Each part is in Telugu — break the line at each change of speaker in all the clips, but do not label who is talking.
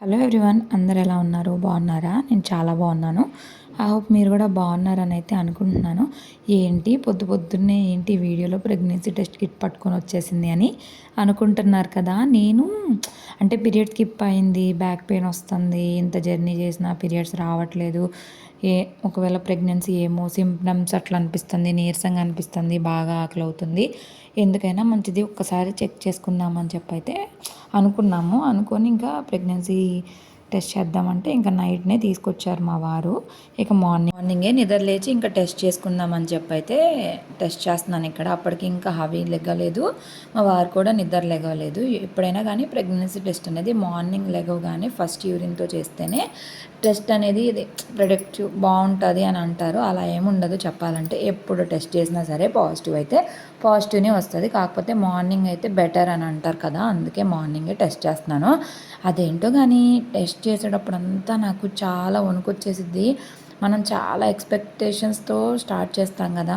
హలో ఎవ్రీవన్ అందరు ఎలా ఉన్నారు? బాగున్నారా? నేను చాలా బాగున్నాను. ఐ హోప్ మీరు కూడా బాగున్నారని అయితే అనుకుంటున్నాను. ఏంటి? పొద్దు పొద్దున్నే ఏంటి వీడియోలో ప్రెగ్నెన్సీ టెస్ట్ కిట్ పట్టుకొని వచ్చేసింది అని అనుకుంటున్నారు కదా. నేను అంటే పీరియడ్ స్కిప్ అయింది బ్యాక్ పెయిన్ వస్తుంది ఇంత జర్నీ చేసినా పీరియడ్స్ రావట్లేదు. ఏ ఒకవేళ ప్రెగ్నెన్సీ ఏమో సింప్టమ్స్ అట్లా అనిపిస్తుంది నీరసంగా అనిపిస్తుంది బాగా ఆకలి అవుతుంది ఎందుకైనా మంచిది ఒక్కసారి చెక్ చేసుకుందామని చెప్పి అయితే అనుకున్నాము. అనుకొని ఇంకా ప్రెగ్నెన్సీ టెస్ట్ చేద్దామంటే ఇంకా నైట్నే తీసుకొచ్చారు మా వారు. ఇక మార్నింగ్ మార్నింగే నిద్ర లేచి ఇంకా టెస్ట్ చేసుకుందామని చెప్పి అయితే టెస్ట్ చేస్తున్నాను ఇక్కడ. అప్పటికి ఇంకా హవీ లెగ్గలేదు మా వారు కూడా నిద్ర లెగవలేదు ఎప్పుడైనా కానీ ప్రెగ్నెన్సీ టెస్ట్ అనేది మార్నింగ్ లెగవగానే ఫస్ట్ యూరిన్తో చేస్తేనే టెస్ట్ అనేది ఇది ప్రొడక్టివ్ బాగుంటుంది అని అంటారు. అలా ఏముండదు చెప్పాలంటే. ఎప్పుడు టెస్ట్ చేసినా సరే పాజిటివ్ అయితే పాజిటివ్నే వస్తుంది. కాకపోతే మార్నింగ్ అయితే బెటర్ అని అంటారు కదా అందుకే మార్నింగే టెస్ట్ చేస్తున్నాను. అదేంటో కానీ టెస్ట్ చేసేటప్పుడు అంతా నాకు చాలా వణుకొచ్చేసిద్ది. మనం చాలా ఎక్స్పెక్టేషన్స్తో స్టార్ట్ చేస్తాం కదా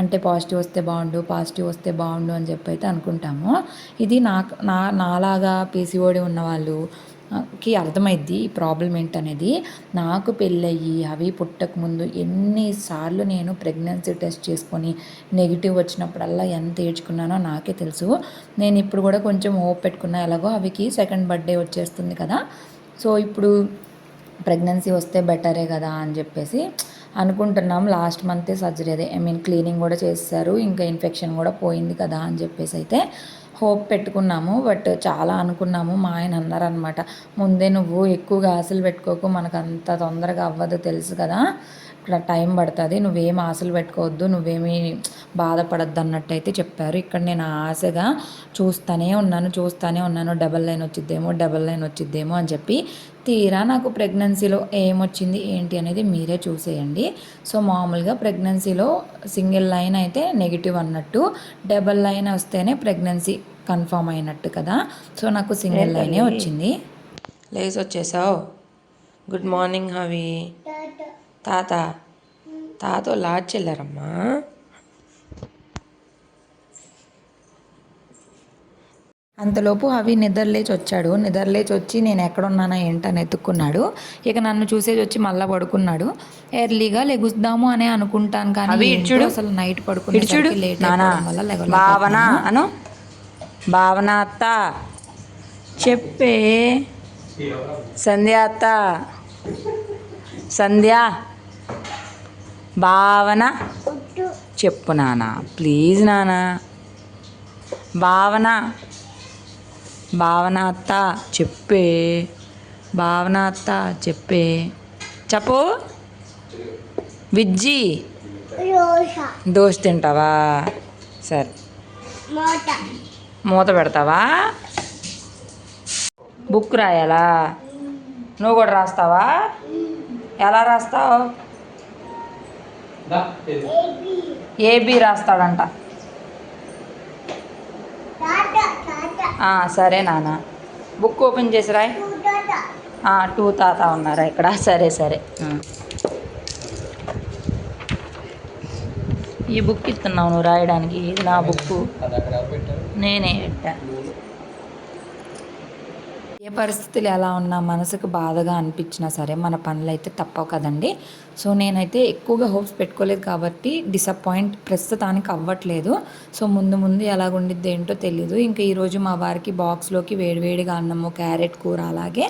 అంటే పాజిటివ్ వస్తే బాగుండు పాజిటివ్ వస్తే బాగుండు అని చెప్పి అయితే అనుకుంటాము. ఇది నాకు నా నాలాగా పీసీఓడి ఉన్నవాళ్ళు కి అర్థమైద్ది ఈ ప్రాబ్లం ఏంటనేది. నాకు పెళ్ళయ్యి అవి పుట్టకముందు ఎన్నిసార్లు నేను ప్రెగ్నెన్సీ టెస్ట్ చేసుకొని నెగిటివ్ వచ్చినప్పుడల్లా ఎంత ఏడ్చుకున్నానో నాకే తెలుసు. నేను ఇప్పుడు కూడా కొంచెం ఓప్ పెట్టుకున్నా ఎలాగో అవికి సెకండ్ బర్త్డే వచ్చేస్తుంది కదా. సో ఇప్పుడు ప్రెగ్నెన్సీ వస్తే బెటరే కదా అని చెప్పేసి అనుకుంటున్నాం. లాస్ట్ మంతే సర్జరీ అదే. ఐ మీన్ క్లీనింగ్ కూడా చేస్తారు ఇంకా ఇన్ఫెక్షన్ కూడా పోయింది కదా అని చెప్పేసి అయితే హోప్ పెట్టుకున్నాము బట్ చాలా అనుకున్నాము మా ఆయన అన్నారనమాట ముందే నువ్వు ఎక్కువగా ఆశలు పెట్టుకోకు మనకు అంత తొందరగా అవ్వదు తెలుసు కదా ఇక్కడ టైం పడుతుంది నువ్వేం ఆశలు పెట్టుకోవద్దు నువ్వేమీ బాధపడద్దు అన్నట్టు అయితే చెప్పారు. ఇక్కడ నేను ఆశగా చూస్తూనే ఉన్నాను చూస్తూనే ఉన్నాను డబల్ లైన్ వచ్చిద్దేమో డబల్ లైన్ వచ్చిద్దేమో అని చెప్పి తీరా నాకు ప్రెగ్నెన్సీలో ఏమొచ్చింది ఏంటి అనేది మీరే చూసేయండి. సో మామూలుగా ప్రెగ్నెన్సీలో సింగిల్ లైన్ అయితే నెగిటివ్ అన్నట్టు డబల్ లైన్ వస్తేనే ప్రెగ్నెన్సీ కన్ఫామ్ అయినట్టు కదా. సో నాకు సింగిల్ లైనే వచ్చింది. లేచి వచ్చేసావు? Good morning Havi. తాత తాత లాడ్జ్ వెళ్ళారమ్మా అంతలోపు అవి నిద్రలేచి వచ్చాడు. నిద్రలేచి వచ్చి నేను ఎక్కడున్నానా ఏంటని ఎత్తుక్కున్నాడు. ఇక నన్ను చూసేసి వచ్చి మళ్ళా పడుకున్నాడు. ఎర్లీగా లెగుద్దాము అనే అనుకుంటాను కానీ అసలు నైట్ పడుకుని లేట్ వల్ల
భావన అను. భావన అత్త చెప్పే. సంధ్య అత్త సంధ్య. భావన చెప్పు నాన్న ప్లీజ్ నాన్న భావన. భావన అత్త చెప్పే. భావన అత్త చెప్పే. చెప్పు. విజ్జి. దోశ. తింటావా? సరే. మూత. పెడతావా? బుక్ రాయాలా? నువ్వు కూడా రాస్తావా? ఎలా రాస్తావు? ఏబి రాస్తాడంట. సరే నాన్న. బుక్ ఓపెన్ చేసి రాయ్ టూ తాత ఉన్నారా ఇక్కడ? సరే సరే. ఈ బుక్ ఇస్తున్నావు నువ్వు రాయడానికి. ఇది నా బుక్ నేనే పెట్టా.
ఏ పరిస్థితులు ఎలా ఉన్నా మనసుకు బాధగా అనిపించినా సరే మన పనులు అయితే తప్పవు కదండి. సో నేనైతే ఎక్కువగా హోప్స్ పెట్టుకోలేదు కాబట్టి డిసప్పాయింట్ ప్రస్తుతానికి అవ్వట్లేదు. సో ముందు ముందు ఎలాగుండిద్ది ఏంటో తెలీదు. ఇంకా ఈరోజు మా వారికి బాక్స్లోకి వేడివేడిగా అన్నము క్యారెట్ కూర అలాగే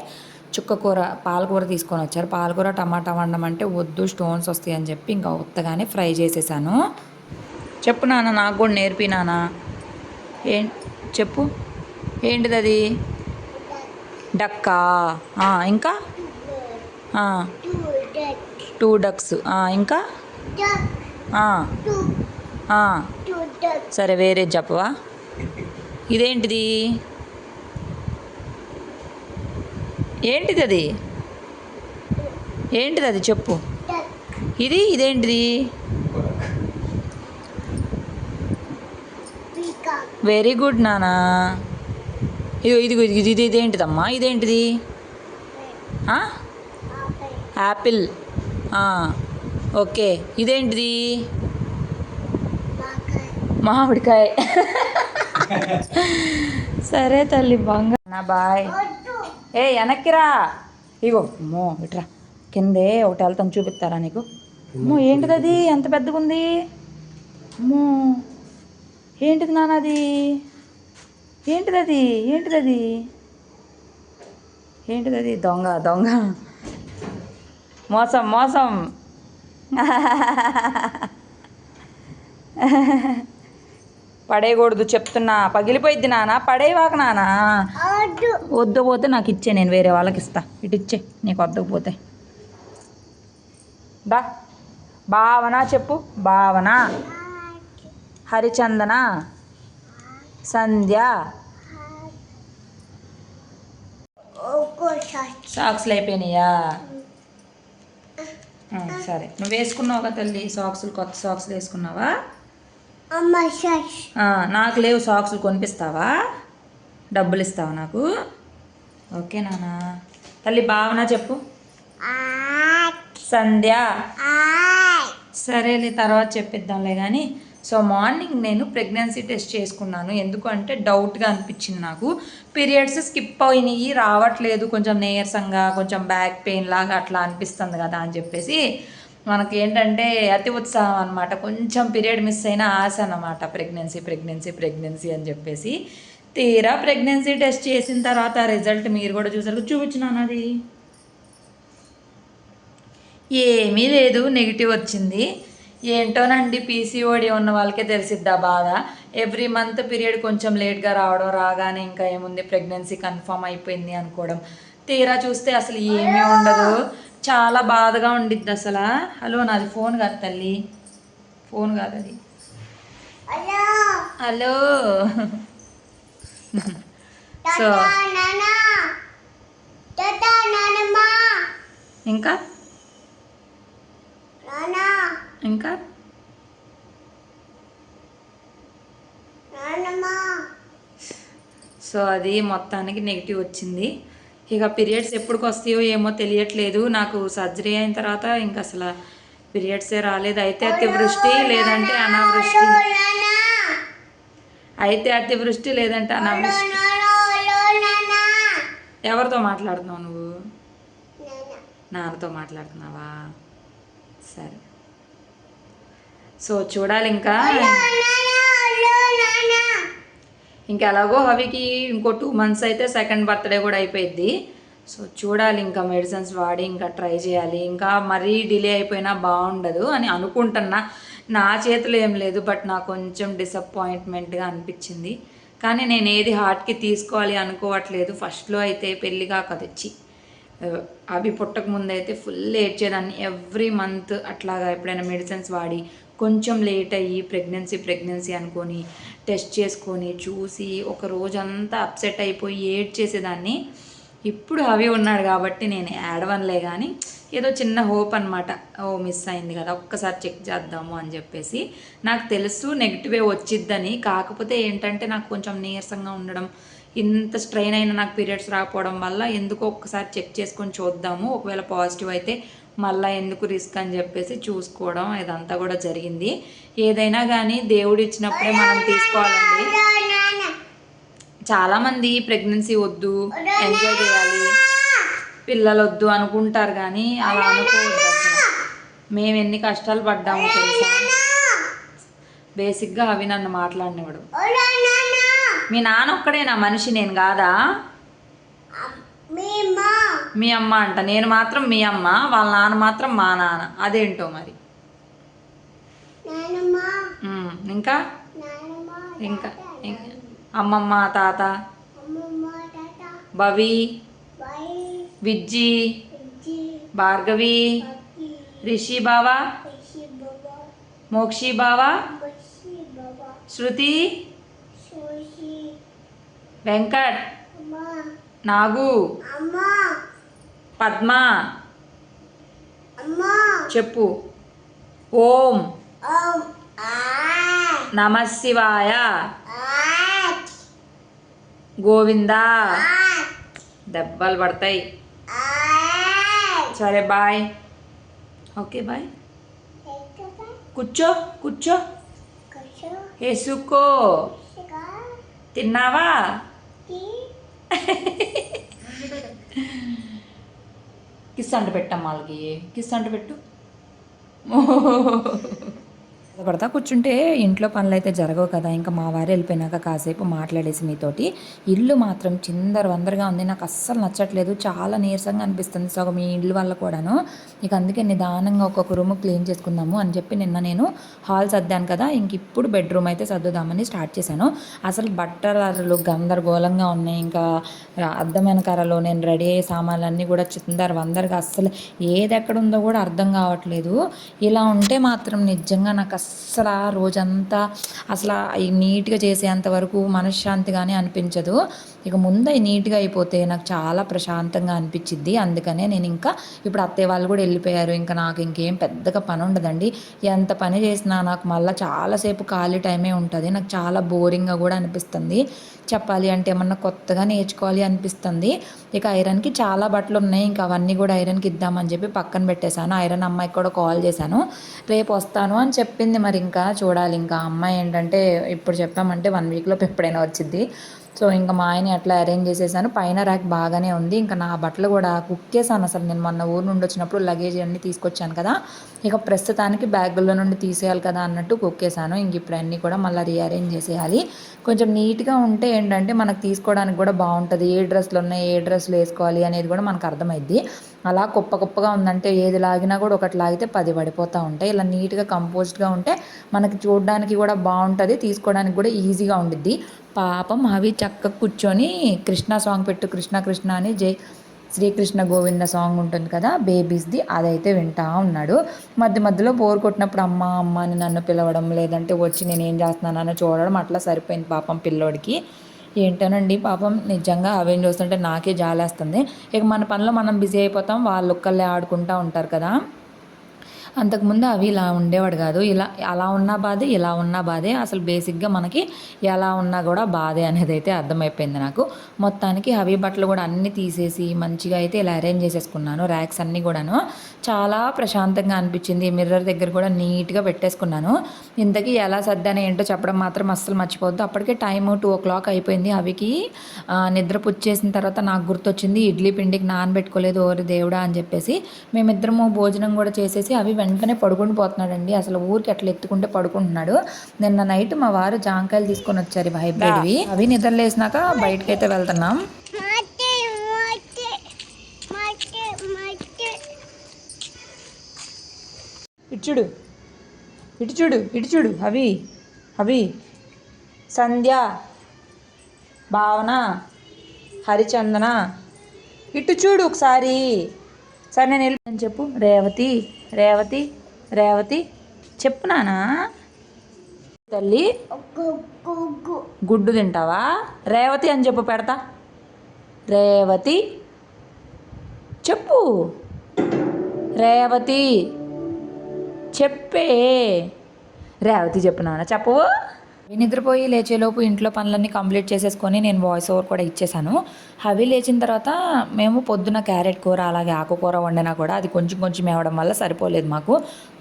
చుక్క కూర పాలకూర తీసుకొని వచ్చారు. పాలకూర టమాటా వండడం అంటే వద్దు స్టోన్స్ వస్తాయి అని చెప్పి ఇంకా ఉత్తగానే ఫ్రై చేసేసాను. చెప్పు నాన్న నాకు కూడా నేర్పి నాన్న. ఏం చెప్పు. ఏంటిది అది డక్కా. ఇంకా? Two ducks. ఇంకా? సరే వేరే చెప్పవా ఇదేంటిది? ఏంటిది అది ఏంటిది అది చెప్పు. ఇది? ఇదేంటిది? వెరీ గుడ్ నానా. ఇదిగో ఇదిగో ఇది ఇది ఇదేంటిదమ్మా? ఇదేంటిది? Apple okay. ఇదేంటిది? మామిడికాయ. సరే తల్లి బంగారు. బాయ్.
ఏ వెనక్కిరా. ఇగో అమ్మో ఇట్రా. కిందే ఒకటి వెళ్తాను చూపిస్తారా నీకు? అమ్మో ఏంటిది అది ఎంత పెద్దగా ఉంది అమ్మో. ఏంటిది నాన్నది ఏంటిది అది ఏంటిది అది ఏంటిది అది దొంగ దొంగ. మోసం మోసం. పడేయకూడదు చెప్తున్నా. పగిలిపోయిద్ది నాన్న పడేవాక నాన్న వద్దు పోతే నాకు ఇచ్చే నేను వేరే వాళ్ళకి ఇస్తా. ఇటు ఇచ్చే నీకు వద్దకపోతే దా. భావన చెప్పు. భావన. హరిచందన. సంధ్య. సాక్స్లు అయిపోయినాయా? సరే. నువ్వు వేసుకున్నావు కదా తల్లి సాక్సులు కొత్త సాక్స్లు వేసుకున్నావా? నాకు లేవు సాక్సులు కొనిపిస్తావా? డబ్బులు ఇస్తావా నాకు? ఓకే నాన్న తల్లి భావన చెప్పు. సంధ్య. సరేలే తర్వాత చెప్పిద్దాంలే కానీ సో మార్నింగ్ నేను ప్రెగ్నెన్సీ టెస్ట్ చేసుకున్నాను. ఎందుకంటే డౌట్గా అనిపించింది నాకు. పీరియడ్స్ స్కిప్ అయినాయి రావట్లేదు. కొంచెం నీరసంగా కొంచెం బ్యాక్ పెయిన్ లాగా అట్లా అనిపిస్తుంది కదా అని చెప్పేసి మనకి ఏంటంటే అతి ఉత్సాహం అనమాట కొంచెం పీరియడ్ మిస్ అయిన ఆశ అనమాట ప్రెగ్నెన్సీ ప్రెగ్నెన్సీ ప్రెగ్నెన్సీ అని చెప్పేసి తీరా ప్రెగ్నెన్సీ టెస్ట్ చేసిన తర్వాత రిజల్ట్ మీరు కూడా చూసారు. చూపించినాను అది. ఏమీ లేదు నెగిటివ్ వచ్చింది. ఏంటోనండి పీసీఓడి ఉన్న వాళ్ళకే తెలిసిద్దా బాధ? ఎవ్రీ మంత్ పీరియడ్ కొంచెం లేట్గా రావడం రాగానే ఇంకా ఏముంది ప్రెగ్నెన్సీ కన్ఫర్మ్ అయిపోయింది అనుకోవడం. తీరా చూస్తే అసలు ఏమీ ఉండదు. చాలా బాధగా ఉండిద్ది అసలు. హలో నాది ఫోన్ కాదు తల్లి. ఫోన్ కాదు అది.
హలో.
సో ఇంకా? ఇంకా? సో అది మొత్తానికి నెగిటివ్ వచ్చింది. ఇక పీరియడ్స్ ఎప్పటికి వస్తాయో ఏమో తెలియట్లేదు. నాకు సర్జరీ అయిన తర్వాత ఇంకా అసలు పీరియడ్సే రాలేదు. అయితే అతివృష్టి లేదంటే అనావృష్టి. అయితే అతివృష్టి లేదంటే అనావృష్టి. ఎవరితో మాట్లాడుతున్నావు నువ్వు?
నాన్న.
నాన్నతో మాట్లాడుతున్నావా? సరే. సో చూడాలి ఇంకా. ఇంకా ఎలాగో హవికి ఇంకో టూ మంత్స్ అయితే సెకండ్ బర్త్డే కూడా అయిపోయింది సో చూడాలి ఇంకా మెడిసిన్స్ వాడి ఇంకా ట్రై చేయాలి. ఇంకా మరీ డిలే అయిపోయినా బాగుండదు అని అనుకుంటున్నా. నా చేతిలో ఏం లేదు బట్ నాకు కొంచెం డిసప్పాయింట్మెంట్గా అనిపించింది. కానీ నేను ఏది హార్ట్కి తీసుకోవాలి అనుకోవట్లేదు. ఫస్ట్లో అయితే పెళ్ళిగా కదొచ్చి అవి పుట్టక ముందు అయితే ఫుల్ ఏడ్చేదాన్ని. ఎవ్రీ మంత్ అట్లాగా ఎప్పుడైనా మెడిసిన్స్ వాడి కొంచెం లేట్ అయ్యి ప్రెగ్నెన్సీ ప్రెగ్నెన్సీ అనుకొని టెస్ట్ చేసుకొని చూసి ఒక రోజంతా అప్సెట్ అయిపోయి ఏడ్ చేసేదాన్ని. ఇప్పుడు అవి ఉన్నాడు కాబట్టి నేను ఏడవనులే కానీ ఏదో చిన్న హోప్ అనమాట ఓ మిస్ అయింది కదా ఒక్కసారి చెక్ చేద్దాము అని చెప్పేసి. నాకు తెలుసు నెగిటివే వచ్చిద్దని కాకపోతే ఏంటంటే నాకు కొంచెం నీరసంగా ఉండడం ఇంత స్ట్రెయిన్ అయిన నాకు పీరియడ్స్ రాకపోవడం వల్ల ఎందుకో ఒక్కసారి చెక్ చేసుకొని చూద్దాము. ఒకవేళ పాజిటివ్ అయితే మళ్ళీ ఎందుకు రిస్క్ అని చెప్పేసి చూసుకోవడం ఇదంతా కూడా జరిగింది. ఏదైనా కానీ దేవుడు ఇచ్చినప్పుడే మనం తీసుకోవాలండి. చాలామంది ప్రెగ్నెన్సీ వద్దు ఎంజాయ్ చేయాలి పిల్లలు వద్దు అనుకుంటారు కానీ అలా అనుకోవద్దు అసలు. మేము ఎన్ని కష్టాలు పడ్డాము తెలుసా? బేసిక్గా అవి నన్ను మాట్లాడినవాడు. మీ నాన్న ఒక్కడేనా మనిషి నేను కాదా? మీ అమ్మ అంట. నేను మాత్రం మీ అమ్మ వాళ్ళ నాన్న మాత్రం మా నాన్న. అదేంటో మరి? ఇంకా? ఇంకా అమ్మమ్మ తాత? భవి? విజ్జి? భార్గవి? రిషి బావా? మోక్షి బావా? శృతి? వెంకట్? నాగు? పద్మ. చెప్పు. ఓం. నమ శివాయ. గోవిందా. దెబ్బలు పడతాయి. సరే బాయ్. Okay bye. కూర్చో కూర్చో. వేసుకో తిన్నావా? కిస్ అంటు పెట్టమ్మా వాళ్ళకి. కిస్ అంటు పెట్టు.
పడతా కూర్చుంటే ఇంట్లో పనులు అయితే జరగవు కదా. ఇంకా మా వారు వెళ్ళిపోయినాక కాసేపు మాట్లాడేసి మీతోటి. ఇల్లు మాత్రం చిందర వందరగా ఉంది. నాకు అస్సలు నచ్చట్లేదు. చాలా నీరసంగా అనిపిస్తుంది సగం ఈ ఇల్లు వల్ల కూడాను. ఇక అందుకే నిదానంగా ఒక్కొక్క రూమ్ క్లీన్ చేసుకుందాము అని చెప్పి నిన్న నేను హాల్ సర్దాను కదా. ఇంక ఇప్పుడు బెడ్రూమ్ అయితే సర్దుదామని స్టార్ట్ చేశాను. అసలు బట్టలు గందరగోళంగా ఉన్నాయి. ఇంకా అర్థమైన కర్రలో నేను రెడీ అయ్యే సామాన్లన్నీ కూడా చిందర వందరగా అస్సలు ఏది ఎక్కడ ఉందో కూడా అర్థం కావట్లేదు. ఇలా ఉంటే మాత్రం నిజంగా నాకు అస్సలు రోజంతా అసలు నీట్గా చేసేంత వరకు మనశ్శాంతిగానే అనిపించదు. ఇక ముందే నీట్గా అయిపోతే నాకు చాలా ప్రశాంతంగా అనిపించింది అందుకనే నేను ఇంకా ఇప్పుడు అత్తయ్య వాళ్ళు కూడా వెళ్ళిపోయారు. ఇంకా నాకు ఇంకేం పెద్దగా పని ఉండదండి. ఎంత పని చేసినా నాకు మళ్ళీ చాలాసేపు ఖాళీ టైమే ఉంటుంది. నాకు చాలా బోరింగ్గా కూడా అనిపిస్తుంది. చెప్పాలి అంటే ఏమన్నా కొత్తగా నేర్చుకోవాలి అనిపిస్తుంది. ఇక ఐరన్కి చాలా బట్టలు ఉన్నాయి. ఇంకా అవన్నీ కూడా ఐరన్కి ఇద్దామని చెప్పి పక్కన పెట్టేశాను. ఐరన్ అమ్మాయికి కూడా కాల్ చేశాను. రేపు వస్తాను అని చెప్పింది మరి ఇంకా. చూడాలి ఇంకా అమ్మాయి ఏంటంటే ఇప్పుడు చెప్పామంటే వన్ వీక్లో ఎప్పుడైనా వచ్చింది సో ఇంకా మా ఆయన అట్లా అరేంజ్ చేసేసాను. పైన ర్యాక్ బాగానే ఉంది. ఇంకా నా బట్టలు కూడా కుక్కేసాను అసలు. నేను మొన్న ఊరు నుండి వచ్చినప్పుడు లగేజ్ అన్నీ తీసుకొచ్చాను కదా. ఇక ప్రస్తుతానికి బ్యాగుల్లో నుండి తీసేయాలి కదా అన్నట్టు కుక్కేసాను. ఇంక ఇప్పుడు అన్నీ కూడా మళ్ళీ రీఅరేంజ్ చేసేయాలి. కొంచెం నీట్గా ఉంటే ఏంటంటే మనకు తీసుకోవడానికి కూడా బాగుంటుంది. ఏ డ్రెస్లు ఉన్నాయి ఏ డ్రెస్లు వేసుకోవాలి అనేది కూడా మనకు అర్థమైద్ది. అలా కుప్ప కుప్పగా ఉందంటే ఏది లాగినా కూడా ఒకటి లాగితే పది పడిపోతూ ఉంటాయి. ఇలా నీట్గా కంపోజ్డ్గా ఉంటే మనకి చూడడానికి కూడా బాగుంటుంది తీసుకోవడానికి కూడా ఈజీగా ఉండిద్ది. పాపం అవి చక్కగా కూర్చొని కృష్ణ సాంగ్ పెట్టు కృష్ణ కృష్ణ అని జై శ్రీకృష్ణ గోవింద సాంగ్ ఉంటుంది కదా బేబీస్ది అదైతే వింటా ఉన్నాడు. మధ్య మధ్యలో బోర్ కొట్టినప్పుడు అమ్మ అమ్మ అని నన్ను పిలవడం లేదంటే వచ్చి నేను ఏం చేస్తున్నానని చూడడం అట్లా సరిపోయింది పాపం పిల్లోడికి. ఏంటోనండి పాపం నిజంగా అవేం చూస్తుంటే నాకే జాలేస్తుంది. ఇక మన పనిలో మనం బిజీ అయిపోతాం వాళ్ళు ఒక్కళ్ళే ఆడుకుంటూ ఉంటారు కదా. అంతకుముందు అవి ఇలా ఉండేవాడు కాదు. ఇలా అలా ఉన్నా బాధే ఇలా ఉన్న బాధే. అసలు బేసిక్గా మనకి ఎలా ఉన్నా కూడా బాధే అనేది అయితే అర్థమైపోయింది నాకు. మొత్తానికి అవి బట్టలు కూడా అన్నీ తీసేసి మంచిగా అయితే ఇలా అరేంజ్ చేసేసుకున్నాను. ర్యాక్స్ అన్నీ కూడాను. చాలా ప్రశాంతంగా అనిపించింది. మిర్రర్ దగ్గర కూడా నీట్గా పెట్టేసుకున్నాను. ఇంతకీ ఎలా సర్దాను ఏంటో చెప్పడం మాత్రం అస్సలు మర్చిపోవద్దు. అప్పటికే టైం టూ ఓ క్లాక్ అయిపోయింది అవికి. నిద్ర పుచ్చేసిన తర్వాత నాకు గుర్తొచ్చింది ఇడ్లీ పిండికి నానబెట్టుకోలేదు ఓరి దేవుడా అని చెప్పేసి. మేమిద్దరము భోజనం కూడా చేసేసి అవి వెంటనే పడుకుని పోతున్నాడండి. అసలు ఊరికి అట్లా ఎత్తుకుంటే పడుకుంటున్నాడు. నిన్న నైట్ మా వారు జాంకాయలు తీసుకొని వచ్చారు ఇవి హైబ్రిడ్వి. అవి నిద్రలేసినాక బయటకైతే వెళ్తున్నాం.
మట్టి మట్టి మట్టి మట్టి
ఇటు చూడు. ఇటు చూడు ఇటు చూడు. అవి అవి సంధ్య భావన హరిచందన. ఇటు చూడు ఒకసారి. సరే నేను అని చెప్పు రేవతి. రేవతి రేవతి చెప్పు నానా. తల్లి గుడ్డు తింటావా? రేవతి అని చెప్పు పెడతా. రేవతి చెప్పు. రేవతి చెప్పే. రేవతి చెప్పు నాన్న చెప్పవు? నిద్రపోయి లేచేలోపు ఇంట్లో పనులన్నీ కంప్లీట్ చేసేసుకొని నేను వాయిస్ ఓవర్ కూడా ఇచ్చేసాను అవి లేచిన తర్వాత మేము పొద్దున క్యారెట్ కూర అలాగే ఆకుకూర వండినా కూడా అది కొంచెం కొంచెం ఇవ్వడం వల్ల సరిపోలేదు మాకు.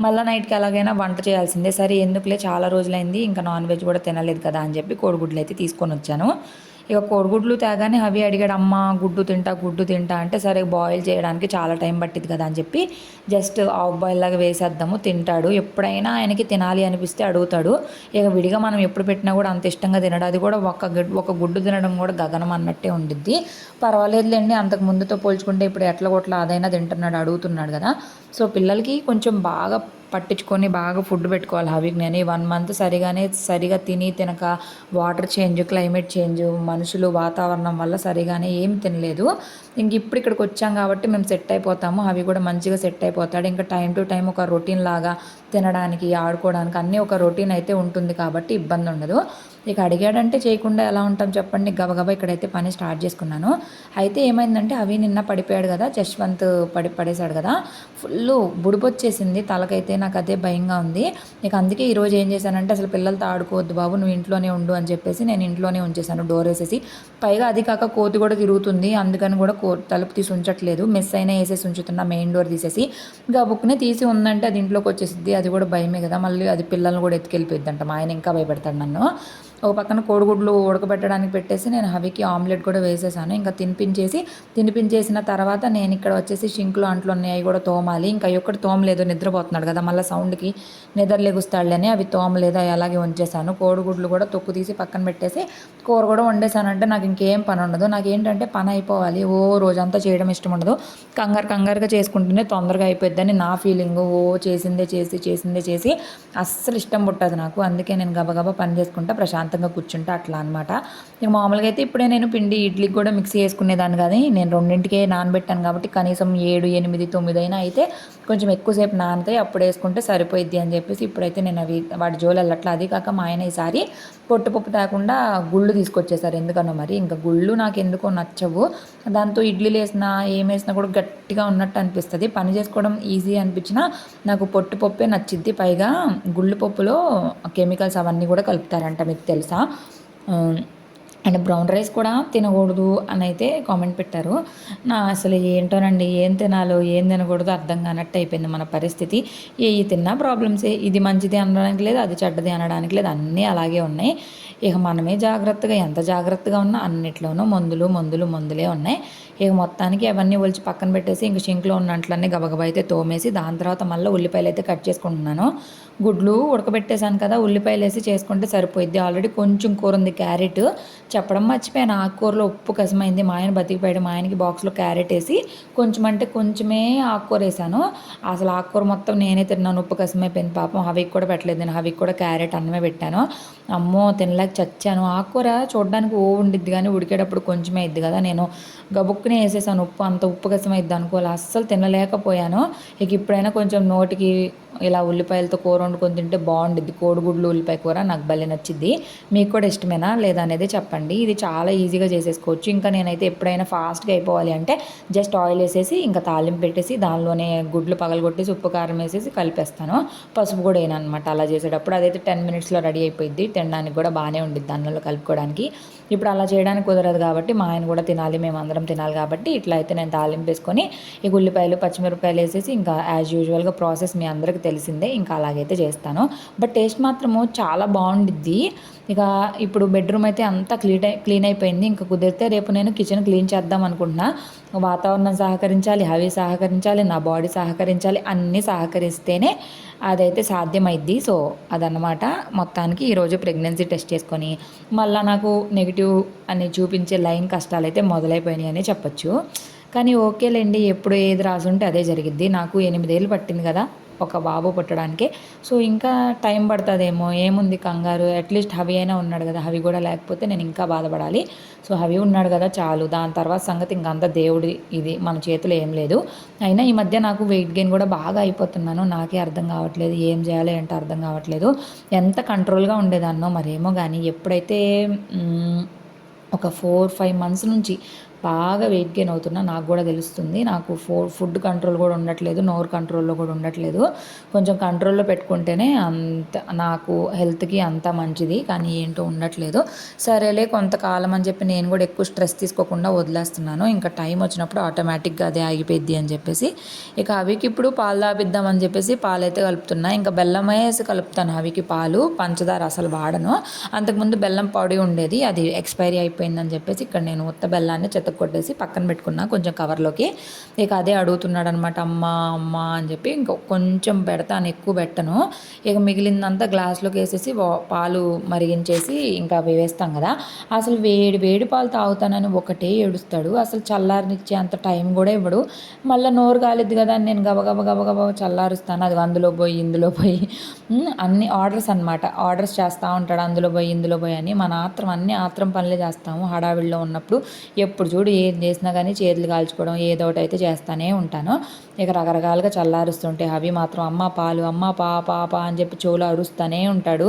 మళ్ళీ నైట్కి ఎలాగైనా వంట చేయాల్సిందే. సరే ఎందుకులే చాలా రోజులైంది ఇంకా నాన్ వెజ్ కూడా తినలేదు కదా అని చెప్పి కోడిగుడ్లు అయితే తీసుకొని వచ్చాను. ఇక కోడిగుడ్లు తేగానే అవి అడిగాడు అమ్మ గుడ్డు తింటా గుడ్డు తింటా అంటే సరే బాయిల్ చేయడానికి చాలా టైం పట్టింది కదా అని చెప్పి జస్ట్ ఆఫ్ బాయిల్ లాగా వేసేద్దాము తింటాడు. ఎప్పుడైనా ఆయనకి తినాలి అనిపిస్తే అడుగుతాడు. ఇక విడిగా మనం ఎప్పుడు పెట్టినా కూడా అంత ఇష్టంగా తినడు. అది కూడా ఒక గుడ్- ఒక గుడ్డు తినడం కూడా గగనం అన్నట్టే ఉండిద్ది. పర్వాలేదులేండి అంతకు ముందుతో పోల్చుకుంటే ఇప్పుడు ఎట్ల గొట్ల అదైనా తింటున్నాడు అడుగుతున్నాడు కదా. సో పిల్లలకి కొంచెం బాగా పట్టించుకొని బాగా ఫుడ్ పెట్టుకోవాలి హవికి నేను. ఈ వన్ మంత్ సరిగానే సరిగా తిని తినక వాటర్ చేంజ్ క్లైమేట్ చేంజ్ మనుషులు వాతావరణం వల్ల సరిగానే ఏం తినలేదు. ఇంక ఇప్పుడు ఇక్కడికి వచ్చాం కాబట్టి మేము సెట్ అయిపోతాము. అవి కూడా మంచిగా సెట్ అయిపోతాడు. ఇంకా టైం టు టైం ఒక రొటీన్ లాగా తినడానికి ఆడుకోవడానికి అన్నీ ఒక రొటీన్ అయితే ఉంటుంది కాబట్టి ఇబ్బంది ఉండదు. ఇక అడిగాడంటే చేయకుండా ఎలా ఉంటాం చెప్పండి. గబగబా ఇక్కడైతే పని స్టార్ట్ చేసుకున్నాను. అయితే ఏమైందంటే అవి నిన్న పడిపోయాడు కదా జశ్వంత్ పడి పడేశాడు కదా. ఫుల్ బుడిపొచ్చేసింది తలకైతే నాకు అదే భయంగా ఉంది. ఇక అందుకే ఈరోజు ఏం చేశానంటే అసలు పిల్లలతో ఆడుకోవద్దు బాబు నువ్వు ఇంట్లోనే ఉండు అని చెప్పేసి నేను ఇంట్లోనే ఉంచేసాను డోర్ వేసేసి. పైగా అది కాక కోతి కూడా తిరుగుతుంది అందుకని కూడా కో తలుపు తీసి ఉంచట్లేదు. మిస్ అయినా వేసేసి ఉంచుతున్నా మెయిన్ డోర్ తీసేసి. ఇంకా బుక్ని తీసి ఉందంటే అది ఇంట్లోకి వచ్చేసిద్ది అది కూడా భయమే కదా. మళ్ళీ అది పిల్లల్ని కూడా ఎత్తుకెళ్ళిపోయిద్దంట మా ఆయన ఇంకా భయపెడతాడు నన్ను.
ఒక పక్కన కోడిగుడ్లు ఉడకబెట్టడానికి పెట్టేసి నేను హవికి ఆమ్లెట్ కూడా వేసేసాను. ఇంకా తినిపించేసి తినిపించేసిన తర్వాత నేను ఇక్కడ వచ్చేసి షింకులు అంట్లు ఉన్నాయి అవి కూడా తోమాలి. ఇంకా అవి ఒక్కటి తోమలేదు నిద్రపోతున్నాడు కదా. మళ్ళీ సౌండ్కి నిద్రలేగుస్తాడులేని అవి తోమలేదు అవి అలాగే ఉంచేసాను. కోడిగుడ్లు కూడా తొక్కు తీసి పక్కన పెట్టేసి కూర కూడా వండేసానంటే నాకు ఇంకేం పని ఉండదు. నాకు ఏంటంటే పని అయిపోవాలి. ఓ రోజంతా చేయడం ఇష్టం ఉండదు. కంగారు కంగారుగా చేసుకుంటేనే తొందరగా అయిపోద్దని నా ఫీలింగ్. ఓ చేసిందే చేసి చేసిందే చేసి అస్సలు ఇష్టం పుట్టదు నాకు. అందుకే నేను గబగబా పని చేసుకుంటా ప్రశాంతంగా కూర్చుంటా అట్లా అనమాట ఇక మామూలుగా అయితే ఇప్పుడే నేను పిండి ఇడ్లీకి కూడా మిక్సీ వేసుకునేదాన్ని కానీ నేను రెండింటికే నానబెట్టాను కాబట్టి కనీసం ఏడు ఎనిమిది తొమ్మిది అయినా అయితే కొంచెం ఎక్కువసేపు నానతాయి అప్పుడు వేసుకుంటే సరిపోయిద్ది అని చెప్పేసి ఇప్పుడైతే నేను అవి వాటి జోలు వెళ్ళట్లా అది కాక మా ఆయన ఈసారి పొట్టుపప్పు తేకుండా గుళ్ళు తీసుకొచ్చేసారు. ఎందుకనో మరి ఇంకా గుళ్ళు నాకు ఎందుకో నచ్చవు. దాంతో ఇడ్లీలు వేసినా ఏం వేసినా కూడా గట్టిగా ఉన్నట్టు అనిపిస్తుంది. పని చేసుకోవడం ఈజీ అనిపించినా నాకు పొట్టుపప్పే నచ్చిద్ది. పైగా గుళ్ళు పప్పులో కెమికల్స్ అవన్నీ కూడా కలుపుతారంట మీకు తెలుసా? అండ్ బ్రౌన్ రైస్ కూడా తినకూడదు అని అయితే కామెంట్ పెట్టారు. నా అసలు ఏంటోనండి ఏం తినాలో ఏం తినకూడదు అర్థం కానట్టు అయిపోయింది మన పరిస్థితి. ఏ తిన్నా ప్రాబ్లమ్సే ఇది మంచిది అనడానికి లేదు అది చెడ్డది అనడానికి లేదు అన్నీ అలాగే ఉన్నాయి. ఇక మనమే జాగ్రత్తగా ఎంత జాగ్రత్తగా ఉన్నా అన్నిట్లోనూ మందులు మందులు మందులే ఉన్నాయి. ఇక మొత్తానికి అవన్నీ ఒలిచి పక్కన పెట్టేసి ఇంక షింక్లో ఉన్నట్లన్నీ గబగబా అయితే తోమేసి దాని తర్వాత మళ్ళీ ఉల్లిపాయలు అయితే కట్ చేసుకుంటున్నాను. గుడ్లు ఉడకబెట్టేశాను కదా ఉల్లిపాయలు వేసి చేసుకుంటే సరిపోయిద్ది. ఆల్రెడీ కొంచెం కూర ఉంది క్యారెట్. చెప్పడం మర్చిపోయాను ఆకుకూరలో ఉప్పు కసమైంది. మా ఆయన బతికిపోయాడు మా ఆయనకి బాక్స్లో క్యారెట్ వేసి కొంచెం అంటే కొంచెమే ఆకుకూర వేసాను అసలు ఆకుకూర మొత్తం నేనే తిన్నాను ఉప్పు కసమైపోయింది పాపం. హవికి కూడా పెట్టలేదు నేను హవికి కూడా క్యారెట్ అన్నమే పెట్టాను. అమ్మో తినలేక చచ్చాను. ఆకుకూర చూడడానికి ఓ ఉండిద్ది కానీ ఉడికేటప్పుడు కొంచెమే ఇద్ది కదా నేను గబుక్కు ఉప్పునే వేసేసాను. ఉప్పు అంత ఉప్పు కసమైద్ది అనుకోవాలి అస్సలు తినలేకపోయాను. ఇక ఇప్పుడైనా కొంచెం నోటికి ఇలా ఉల్లిపాయలతో కూర వండుకొని తింటే బాగుండిద్ది. కోడిగుడ్లు ఉల్లిపాయ కూర నాకు భలే నచ్చిద్ది. మీకు కూడా ఇష్టమేనా లేదా అనేది చెప్పండి. ఇది చాలా ఈజీగా చేసేసుకోవచ్చు. ఇంకా నేనైతే ఎప్పుడైనా ఫాస్ట్గా అయిపోవాలి అంటే జస్ట్ ఆయిల్ వేసేసి ఇంకా తాలింపు పెట్టేసి దానిలోనే గుడ్లు పగలగొట్టేసి ఉప్పు కారం వేసేసి కలిపేస్తాను. పసుపు కూడా వేయను అనమాట అలా చేసేటప్పుడు అదైతే టెన్ మినిట్స్లో రెడీ అయిపోయింది తినడానికి కూడా బాగానే ఉండిద్ది అన్నంలో కలుపుకోవడానికి. ఇప్పుడు అలా చేయడానికి కుదరదు కాబట్టి మా ఆయన కూడా తినాలి మేము అందరం తినాలి కాబట్టి ఇట్లా అయితే నేను తాలింపు వేసుకొని ఈ ఉల్లిపాయలు పచ్చిమిరపకాయలు వేసేసి ఇంకా యాజ్ యూజువల్గా ప్రాసెస్ మీ అందరికీ తెలిసిందే ఇంకా అలాగైతే చేస్తాను. బట్ టేస్ట్ మాత్రము చాలా బాగుండిద్ది. ఇక ఇప్పుడు బెడ్రూమ్ అయితే అంతా క్లీన్ అయి క్లీన్ అయిపోయింది. ఇంకా కుదిరితే రేపు నేను కిచెన్ క్లీన్ చేద్దాం అనుకుంటున్నా. వాతావరణం సహకరించాలి హవి సహకరించాలి నా బాడీ సహకరించాలి అన్నీ సహకరిస్తేనే అదైతే సాధ్యమైద్ది. సో అదనమాట మొత్తానికి ఈరోజు ప్రెగ్నెన్సీ టెస్ట్ చేసుకొని. మళ్ళీ నాకు నెగిటివ్ అని చూపించే లైన్ కష్టాలు అయితే మొదలైపోయినాయి అని చెప్పొచ్చు. కానీ ఓకేలేండి ఎప్పుడు ఏది రాసుంటే అదే జరిగిద్ది. నాకు ఎనిమిదేళ్ళు పట్టింది కదా. ఒక బాబు పుట్టడానికి. సో ఇంకా టైం పడుతుందేమో ఏముంది కంగారు అట్లీస్ట్ హవి అయినా ఉన్నాడు కదా హవి కూడా లేకపోతే నేను ఇంకా బాధపడాలి. సో హవి ఉన్నాడు కదా చాలు. దాని తర్వాత సంగతి ఇంకంత దేవుడి ఇది మన చేతిలో ఏం లేదు. అయినా ఈ మధ్య నాకు వెయిట్ గెయిన్ కూడా బాగా అయిపోతున్నాను. నాకే అర్థం కావట్లేదు ఏం చేయాలి అంటే అర్థం కావట్లేదు. ఎంత కంట్రోల్గా ఉండేదాన్నో మరేమో కానీ ఎప్పుడైతే ఒక ఫోర్ ఫైవ్ మంత్స్ నుంచి బాగా వెయిట్ గెయిన్ అవుతున్నా నాకు కూడా తెలుస్తుంది. నాకు ఫో ఫుడ్ కంట్రోల్ కూడా ఉండట్లేదు నోరు కంట్రోల్లో కూడా ఉండట్లేదు. కొంచెం కంట్రోల్లో పెట్టుకుంటేనే అంత నాకు హెల్త్కి అంత మంచిది కానీ ఏంటో ఉండట్లేదు. సరేలే కొంతకాలం అని చెప్పి నేను కూడా ఎక్కువ స్ట్రెస్ తీసుకోకుండా వదిలేస్తున్నాను. ఇంకా టైం వచ్చినప్పుడు ఆటోమేటిక్గా అదే ఆగిపోయింది అని చెప్పేసి. ఇక అవికి ఇప్పుడు పాలు తాపిద్దామని చెప్పేసి పాలు అయితే కలుపుతున్నా. ఇంకా బెల్లం వేసి కలుపుతాను అవికి పాలు. పంచదార అసలు వాడను. అంతకుముందు బెల్లం పొడి ఉండేది అది ఎక్స్పైరీ అయిపోయిందని చెప్పేసి ఇక్కడ నేను ఉత్త బెల్లాన్ని చెత్త కొట్టేసి పక్కన పెట్టుకున్నా కొంచెం కవర్లోకి. ఇక అదే అడుగుతున్నాడు అనమాట అమ్మ అమ్మ అని చెప్పి ఇంకా కొంచెం పెడతాను ఎక్కువ పెట్టను. ఇక మిగిలిందంతా గ్లాస్లోకి వేసేసి పాలు మరిగించేసి ఇంకా వేస్తాం కదా. అసలు వేడి వేడి పాలు తాగుతానని ఒకటే ఏడుస్తాడు. అసలు చల్లారనిచ్చే అంత టైం కూడా ఇవ్వడు. మళ్ళీ నోరు కాలేదు కదా అని నేను గబగబ గబగబ చల్లారుస్తాను. అది అందులో పోయి ఇందులో పోయి. అన్ని ఆర్డర్స్ అన్నమాట. ఆర్డర్స్ చేస్తూ ఉంటాడు అందులో పోయి ఇందులో పోయి అని. మన ఆత్రం అన్ని ఆత్రం పనులే చేస్తాము హడావిడిలో ఉన్నప్పుడు. ఎప్పుడు చూడు ఏం చేసినా కానీ చేతులు కాల్చుకోవడం ఏదో ఒకటి అయితే చేస్తానే ఉంటాను. ఇక రకరకాలుగా చల్లారుస్తుంటే అవి మాత్రం అమ్మ పాలు అమ్మ పా పాప అని చెప్పి చెవులు అరుస్తూనే ఉంటాడు.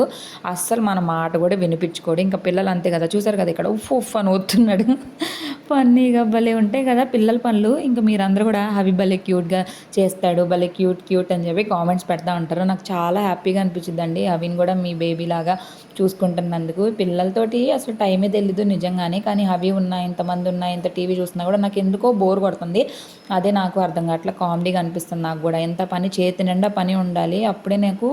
అస్సలు మన మాట కూడా వినిపించుకోడు. ఇంకా పిల్లలు అంతే కదా చూసారు కదా ఇక్కడ? ఉఫ్ ఉఫ్ అని వస్తున్నాడు ఫన్నీగా భలే ఉంటాయి కదా పిల్లల పనులు. ఇంకా మీరందరూ కూడా అవి భలే క్యూట్గా చేస్తాడు భలే క్యూట్ క్యూట్ అని చెప్పి కామెంట్స్ పెడతా ఉంటారు. నాకు చాలా హ్యాపీగా అనిపించిందండి అవిని కూడా మీ బేబీ లాగా చూసుకుంటున్నందుకు. పిల్లలతోటి అసలు టైమే తెలీదు నిజంగానే కానీ అవి ఉన్నాయి ఇంతమంది ఉన్నా ఇంత టీవీ చూస్తున్నా కూడా నాకు ఎందుకో బోర్ కొడుతుంది. అదే నాకు అర్థం కావట్లే కామెడీగా అనిపిస్తుంది నాకు కూడా. ఎంత పని చేతి నిండా పని ఉండాలి అప్పుడే నాకు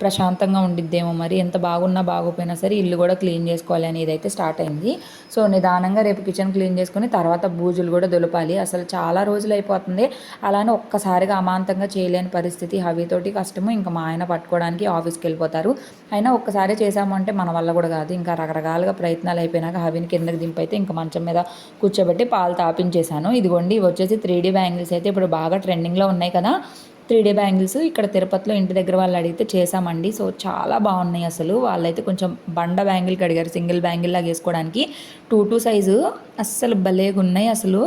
ప్రశాంతంగా ఉండిద్దేమో మరి. ఎంత బాగున్నా బాగోపోయినా సరే ఇల్లు కూడా క్లీన్ చేసుకోవాలి అనేది అయితే స్టార్ట్ అయింది. సో నిదానంగా రేపు కిచెన్ క్లీన్ చేసుకుని తర్వాత బూజులు కూడా దులపాలి. అసలు చాలా రోజులు అయిపోతుంది. అలానే ఒక్కసారిగా అమాంతంగా చేయలేని పరిస్థితి. హవితోటి కష్టము. ఇంకా మా ఆయన పట్టుకోవడానికి ఆఫీస్కి వెళ్ళిపోతారు. అయినా ఒక్కసారి చేసామంటే మన వల్ల కూడా కాదు. ఇంకా రకరకాలుగా ప్రయత్నాలు అయిపోయినాక హవిని కిందకి దింపైతే ఇంకా మంచం మీద కూర్చోబెట్టి పాలు తాపించేశాను. ఇదిగోండి ఇవి వచ్చేసి త్రీ డీ బ్యాంగిల్స్ అయితే ఇప్పుడు బాగా ట్రెండింగ్లో ఉన్నాయి కదా. త్రీ డే బ్యాంగిల్స్ ఇక్కడ తిరుపతిలో ఇంటి దగ్గర వాళ్ళు అడిగితే చేసామండి సో చాలా బాగున్నాయి అసలు. వాళ్ళైతే కొంచెం బండ బ్యాంగిల్కి అడిగారు సింగిల్ బ్యాంగిల్ లాగా వేసుకోవడానికి. Two two size. అస్సలు భలేగా ఉన్నాయి అసలు.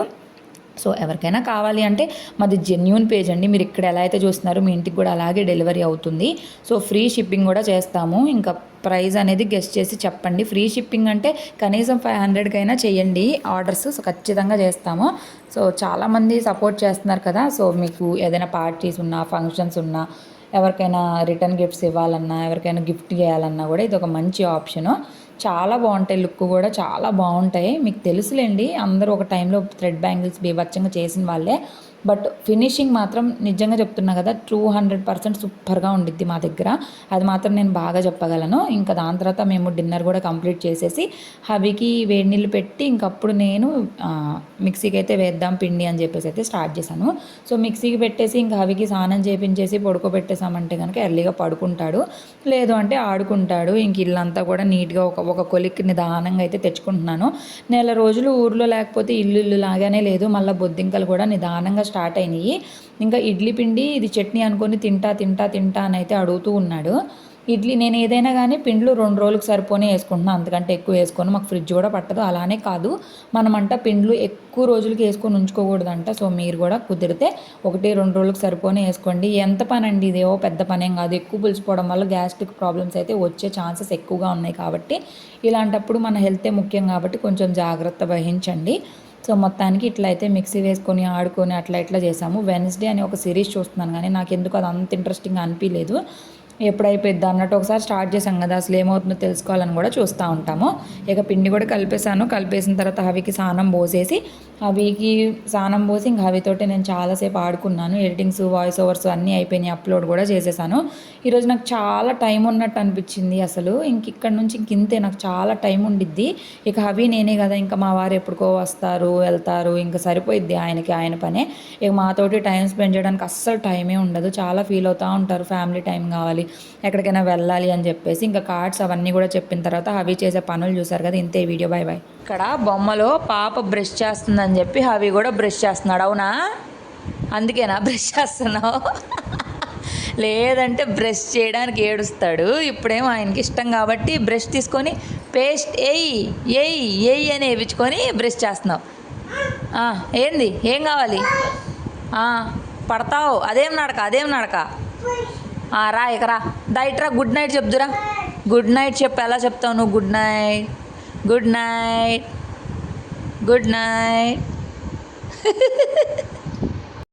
సో ఎవరికైనా కావాలి అంటే మాది జెన్యున్ పేజ్ అండి. మీరు ఇక్కడ ఎలా అయితే చూస్తున్నారో మీ ఇంటికి కూడా అలాగే డెలివరీ అవుతుంది. సో ఫ్రీ షిప్పింగ్ కూడా చేస్తాము. ఇంకా ప్రైస్ అనేది గెస్ట్ చేసి చెప్పండి. ఫ్రీ షిప్పింగ్ అంటే కనీసం ఫైవ్ హండ్రెడ్కైనా చేయండి. ఆర్డర్స్ సో ఖచ్చితంగా చేస్తాము. సో చాలామంది సపోర్ట్ చేస్తున్నారు కదా. సో మీకు ఏదైనా పార్టీస్ ఉన్నా ఫంక్షన్స్ ఉన్నా ఎవరికైనా రిటర్న్ గిఫ్ట్స్ ఇవ్వాలన్నా ఎవరికైనా గిఫ్ట్ చేయాలన్నా కూడా ఇది ఒక మంచి ఆప్షను చాలా బాగుంటాయి లుక్ కూడా చాలా బాగుంటాయి. మీకు తెలుసులేండి అందరూ ఒక టైంలో థ్రెడ్ బ్యాంగిల్స్ బీభత్సంగా చేసిన వాళ్ళే. బట్ ఫినిషింగ్ మాత్రం నిజంగా చెప్తున్నా కదా టూ హండ్రెడ్ పర్సెంట్ సూపర్గా ఉండిద్ది మా దగ్గర. అది మాత్రం నేను బాగా చెప్పగలను. ఇంకా దాని తర్వాత మేము డిన్నర్ కూడా కంప్లీట్ చేసేసి హబీకి వేడి నీళ్ళు పెట్టి ఇంకప్పుడు నేను మిక్సీకి అయితే వేద్దాం పిండి అని చెప్పేసి అయితే స్టార్ట్ చేశాను. సో మిక్సీకి పెట్టేసి ఇంకా హవికి స్నానం చేపించేసి పడుకోబెట్టేసామంటే కనుక ఎర్లీగా పడుకుంటాడు. లేదు అంటే ఆడుకుంటాడు. ఇంక ఇల్లంతా కూడా నీట్గా ఒక ఒక కొలిక్కి నిదానంగా అయితే తెచ్చుకుంటున్నాను. నెల రోజులు ఊర్లో లేకపోతే ఇల్లు ఇల్లు లాగానే లేదు. మళ్ళీ బొద్దింకలు కూడా నిదానంగా స్టార్ట్ అయినాయి. ఇంకా ఇడ్లీ పిండి ఇది చట్నీ అనుకొని తింటా తింటా తింటా అని అయితే అడుగుతూ ఉన్నాడు. ఇడ్లీ నేను ఏదైనా కానీ పిండ్లు రెండు రోజులకు సరిపోనే వేసుకుంటున్నాను అంతకంటే ఎక్కువ వేసుకొని. మాకు ఫ్రిడ్జ్ కూడా పట్టదు. అలానే కాదు మనమంట పిండ్లు ఎక్కువ రోజులకి వేసుకొని ఉంచుకోకూడదంట. సో మీరు కూడా కుదిరితే ఒకటి రెండు రోజులకు సరిపోనే వేసుకోండి. ఎంత పని అండి ఇదేవో పెద్ద పనేం కాదు. ఎక్కువ పులిచిపోవడం వల్ల గ్యాస్ట్రిక్ ప్రాబ్లమ్స్ అయితే వచ్చే ఛాన్సెస్ ఎక్కువగా ఉన్నాయి కాబట్టి ఇలాంటప్పుడు మన హెల్తే ముఖ్యం కాబట్టి కొంచెం జాగ్రత్త వహించండి. సో మొత్తానికి ఇట్లా అయితే మిక్సీ వేసుకొని ఆడుకొని అట్లా ఇట్లా చేసాము. వెన్స్డే అని ఒక సిరీస్ చూస్తున్నాను కానీ నాకు ఎందుకు అది అంత ఇంట్రెస్టింగ్ అనిపించలేదు ఎప్పుడైపోద్ది అన్నట్టు ఒకసారి స్టార్ట్ చేసాం కదా అసలు ఏమవుతుందో తెలుసుకోవాలని కూడా చూస్తూ ఉంటాము. ఇక పిండి కూడా కలిపేసాను కలిపేసిన తర్వాత హవికి స్నానం పోసేసి హవికి స్నానం పోసి ఇంక హవితోటి నేను చాలాసేపు ఆడుకున్నాను. ఎడిటింగ్స్ వాయిస్ ఓవర్స్ అన్నీ అయిపోయినాయి. అప్లోడ్ కూడా చేసేసాను. ఈరోజు నాకు చాలా టైం ఉన్నట్టు అనిపించింది అసలు. ఇంక ఇక్కడ నుంచి ఇంక ఇంతే నాకు చాలా టైం ఉండిద్ది. ఇక హవి నేనే కదా ఇంకా మా వారు ఎప్పుడుకో వస్తారు వెళ్తారు ఇంకా సరిపోయిద్ది ఆయనకి ఆయన పనే. ఇక మాతోటి టైం స్పెండ్ చేయడానికి అస్సలు టైమే ఉండదు. చాలా ఫీల్ అవుతూ ఉంటారు. ఫ్యామిలీ టైం కావాలి. ఎక్కడికైనా వెళ్ళాలి అని చెప్పేసి ఇంకా కార్డ్స్ అవన్నీ కూడా చెప్పిన తర్వాత హవి చేసే పనులు చూసారు కదా ఇంతే వీడియో బాయ్ బాయ్ ఇక్కడ బొమ్మలో పాప బ్రష్ చేస్తుందని చెప్పి హవి కూడా బ్రష్ చేస్తున్నాడు అవునా? అందుకేనా బ్రష్ చేస్తున్నావు? లేదంటే బ్రష్ చేయడానికి ఏడుస్తాడు. ఇప్పుడేమో ఆయనకి ఇష్టం కాబట్టి బ్రష్ తీసుకొని పేస్ట్ ఏయ్ ఏయ్ ఏయ్ అని వేయించుకొని బ్రష్ చేస్తున్నావు. ఏంది? ఏం కావాలి? పడతావు? అదేం నడక అదేం నడక రా ఇకరా దయట్రా గుడ్ నైట్ చెప్దురా. గుడ్ నైట్ చెప్పు ఎలా చెప్తావు నువ్వు? Good night good night good night